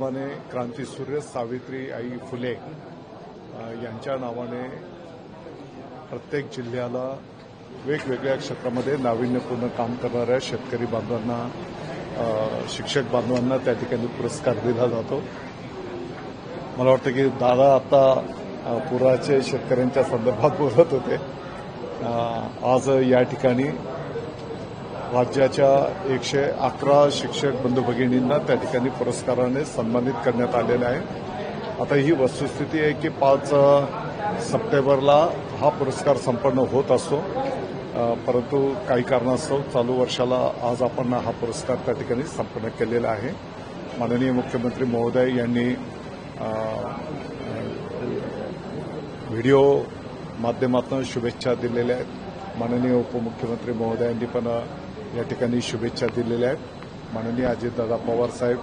नावाने क्रांतीसूर्य सावित्री आई फुले यांच्या नावाने प्रत्येक जिल्ह्याला वेगवेगळ्या क्षेत्रामध्ये नाविन्यपूर्ण काम करणाऱ्या शेतकरी बांधवांना शिक्षक बांधवांना त्या ठिकाणी पुरस्कार दिला जातो. मला वाटतं की दादा आता पुराचे शेतकऱ्यांच्या संदर्भात बोलत होते. आज या ठिकाणी राज्याच्या एकशे अकरा शिक्षक बंधू भगिनींना त्या ठिकाणी पुरस्काराने सन्मानित करण्यात आलेलं आहे. आता ही वस्तुस्थिती आहे की पाच सप्टेंबरला हा पुरस्कार संपन्न होत असतो. परंतु काही कारणास्तव चालू वर्षाला आज आपण हा पुरस्कार त्या ठिकाणी संपन्न केलेला आहे. माननीय मुख्यमंत्री महोदय यांनी व्हिडिओ माध्यमातून शुभेच्छा दिलेल्या आहेत. माननीय उपमुख्यमंत्री महोदयांनी पण या ठिकाणी शुभेच्छा दिलेल्या आहेत. माननीय अजितदादा पवार साहेब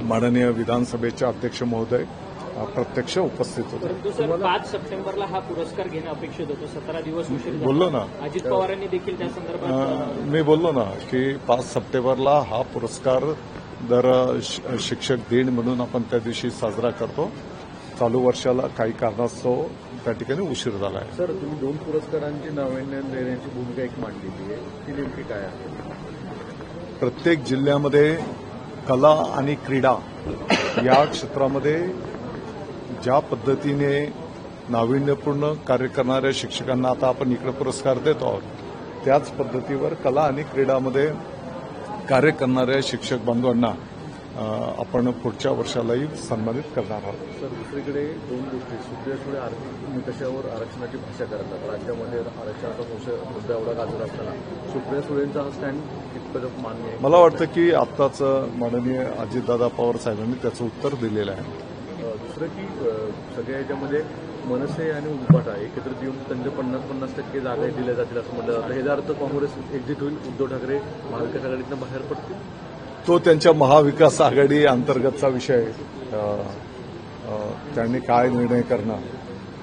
माननीय विधानसभेचे अध्यक्ष महोदय प्रत्यक्ष उपस्थित होते. पाच सप्टेंबरला हा पुरस्कार घेणं अपेक्षित होतं. सतरा दिवस उशीर झाला. बोललो ना. अजित पवारांनी देखील त्या संदर्भात मी बोललो ना की पाच सप्टेंबरला हा पुरस्कार दर श- शिक्षक दिन म्हणून आपण त्या दिवशी साजरा करतो. चालू वर्षाला काही कारणास्तव त्या ठिकाणी उशीर झाला आहे. सर तुम्ही दोन पुरस्कारांची नाविन्य देण्याची भूमिका एक मांडलेली आहे. ती नेमकी काय आहे? प्रत्येक जिल्ह्यामध्ये कला आणि क्रीडा या क्षेत्रामध्ये ज्या पद्धतीने नाविन्यपूर्ण कार्य करणाऱ्या शिक्षकांना आता आपण इकडे पुरस्कार देतो आहोत त्याच पद्धतीवर कला आणि क्रीडामध्ये कार्य करणाऱ्या शिक्षक बांधवांना आपण पुढच्या वर्षालाही सन्मानित करणार आहोत. सर दुसरीकडे दोन गोष्टी. सुप्रिया सुळे आर्थिक निकषावर आरक्षणाची भाषा करतात राज्यामध्ये आरक्षणाचा मुद्दा मुद्दा एवढा गाजर असताना. सुप्रिया सुळेंचा हा स्टँड कितपत मान्य आहे. मला वाटतं की आत्ताच माननीय अजितदादा पवार साहेबांनी त्याचं उत्तर दिलेलं आहे. दुसरं की सगळ्या याच्यामध्ये मनसे आणि उभाटा एकत्रित येऊन त्यांचे पन्नास पन्नास टक्के जागा दिल्या जातील असं म्हटलं जातं. ह्याचा अर्थ काँग्रेस एक्झिट होईल उद्धव ठाकरे महाविकास आघाडीतनं बाहेर पडतील? तो त्यांच्या महाविकास आघाडी अंतर्गतचा विषय त्यांनी काय निर्णय करणं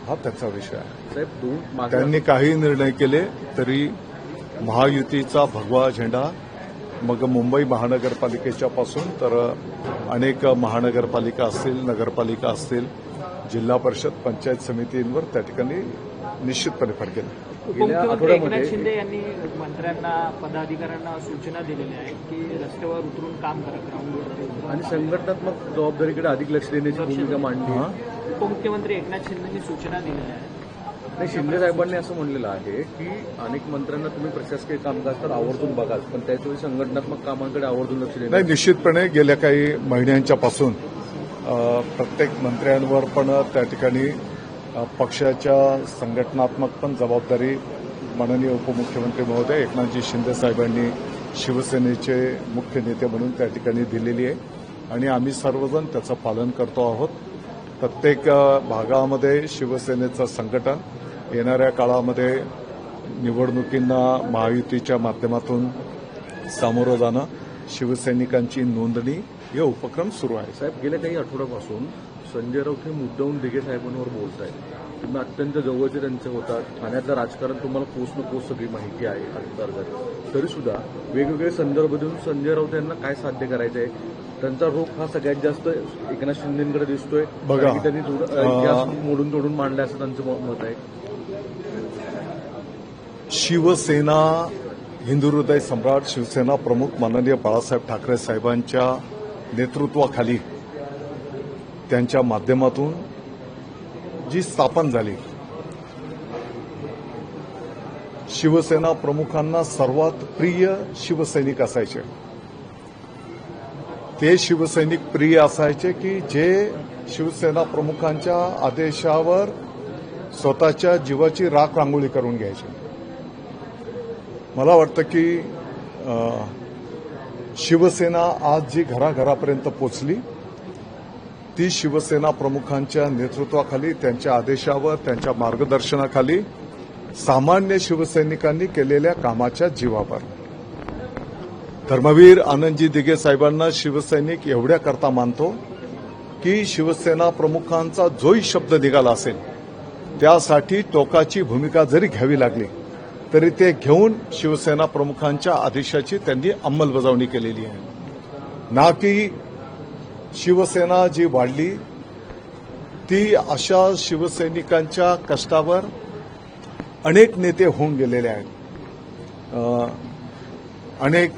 हा त्याचा विषय आहे. त्यांनी काही निर्णय केले तरी महायुतीचा भगवा झेंडा मग मुंबई महानगरपालिकेच्या पासून तर अनेक महानगरपालिका असतील नगरपालिका असतील जिल्हा परिषद पंचायत समितींवर त्या ठिकाणी निश्चितपणे फडकेल उपमुख्यमंत्री आठवड्यामध्ये- एकनाथ शिंदे यांनी मंत्र्यांना पदाधिकाऱ्यांना सूचना दिलेल्या आहेत की रस्त्यावर उतरून काम करा. आणि संघटनात्मक जबाबदारीकडे अधिक लक्ष देण्याची भूमिका मांडली हा? उपमुख्यमंत्री एकनाथ शिंदेनी सूचना दिलेल्या आहेत नाही शिंदे साहेबांनी असं म्हणलेलं आहे की अनेक मंत्र्यांना तुम्ही प्रशासकीय कामकाज तर आवर्जून बघा पण त्याचवेळी संघटनात्मक कामांकडे आवर्जून लक्ष नाही देणार निश्चितपणे गेल्या काही महिन्यांच्या पासून प्रत्येक मंत्र्यांवर पण त्या ठिकाणी पक्षाच्या संघटनात्मक पण जबाबदारी माननीय उपमुख्यमंत्री महोदय एकनाथजी शिंदे साहेबांनी शिवसेनेचे मुख्य नेते म्हणून त्या ठिकाणी दिलेली आहे. आणि आम्ही सर्वजण त्याचं पालन करतो आहोत. प्रत्येक भागामध्ये शिवसेनेचं संघटन येणाऱ्या काळामध्ये निवडणुकींना महायुतीच्या माध्यमातून सामोरं जाणं शिवसैनिकांची नोंदणी हे उपक्रम सुरू आहे. साहेब गेल्या काही आठवड्यापासून संजय राऊत हे मुद्दाहून दिघे साहेबांवर बोलत आहेत तुम्ही अत्यंत जवळचे त्यांचे होतात. ठाण्यातलं राजकारण तुम्हाला पोच न पोच सगळी माहिती आहे अंतर्गत तरी सुद्धा वेगवेगळे संदर्भ देऊन संजय राऊत यांना काय साध्य करायचं आहे त्यांचा रोख हा सगळ्यात जास्त एकनाथ शिंदेकडे दिसतोय. बघा. त्यांनी मोडून तोडून मांडला असं त्यांचं मत आहे. शिवसेना हिंदू हृदय सम्राट शिवसेना प्रमुख माननीय बाळासाहेब ठाकरे साहेबांच्या नेतृत्वाखाली त्यांच्या माध्यमातून जी स्थापन झाली. शिवसेना प्रमुखांना सर्वात प्रिय शिवसैनिक असायचे. ते शिवसैनिक प्रिय असायचे की जे शिवसेना प्रमुखांच्या आदेशावर स्वतःच्या जीवाची राख रांगोळी करून घ्यायचे. मला वाटतं की शिवसेना आज जी घराघरापर्यंत पोचली ती शिवसेना प्रमुखांच्या नेतृत्वाखाली त्यांच्या आदेशावर त्यांच्या मार्गदर्शनाखाली सामान्य शिवसैनिकांनी केलेल्या कामाच्या जीवावर. धर्मवीर आनंदजी दिघे साहेबांना शिवसैनिक एवढ्या करता मानतो की शिवसेना प्रमुखांचा जोही शब्द निघाला असेल त्यासाठी टोकाची भूमिका जरी घ्यावी लागली तरी ते घेऊन शिवसेना प्रमुखांच्या आदेशाची त्यांनी अंमलबजावणी केलेली आहे. ना की शिवसेना जी वाढली ती अशा शिवसैनिकांच्या कष्टावर अनेक नेते होऊन गेलेले आहेत. अनेक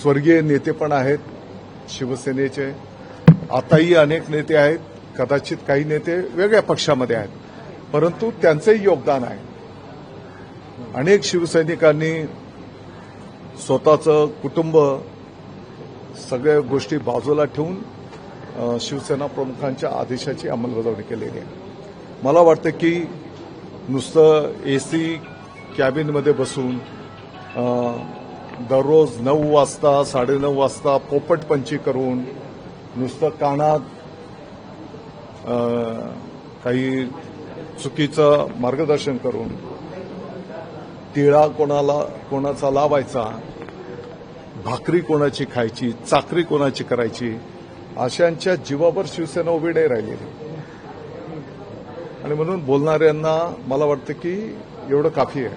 स्वर्गीय नेते पण आहेत शिवसेनेचे. आताही अनेक नेते आहेत कदाचित काही नेते वेगळ्या पक्षामध्ये आहेत परंतु त्यांचंही योगदान आहे. अनेक शिवसैनिकांनी स्वतःचं कुटुंब सगळ्या गोष्टी बाजूला ठेवून शिवसेना प्रमुखांच्या आदेशाची अंमलबजावणी केलेली आहे. मला वाटतं की नुसतं एसी कॅबिनमध्ये बसून दररोज नऊ वाजता साडेनऊ वाजता पोपटपंची करून नुसतं कानात काही चुकीचं मार्गदर्शन करून तिळा कोणाला कोणाचा लावायचा भाकरी कोणाची खायची चाकरी कोणाची करायची अशांच्या जीवावर शिवसेना उभी नाही राहिलेली. आणि म्हणून बोलणाऱ्यांना मला वाटतं की एवढं काफी आहे.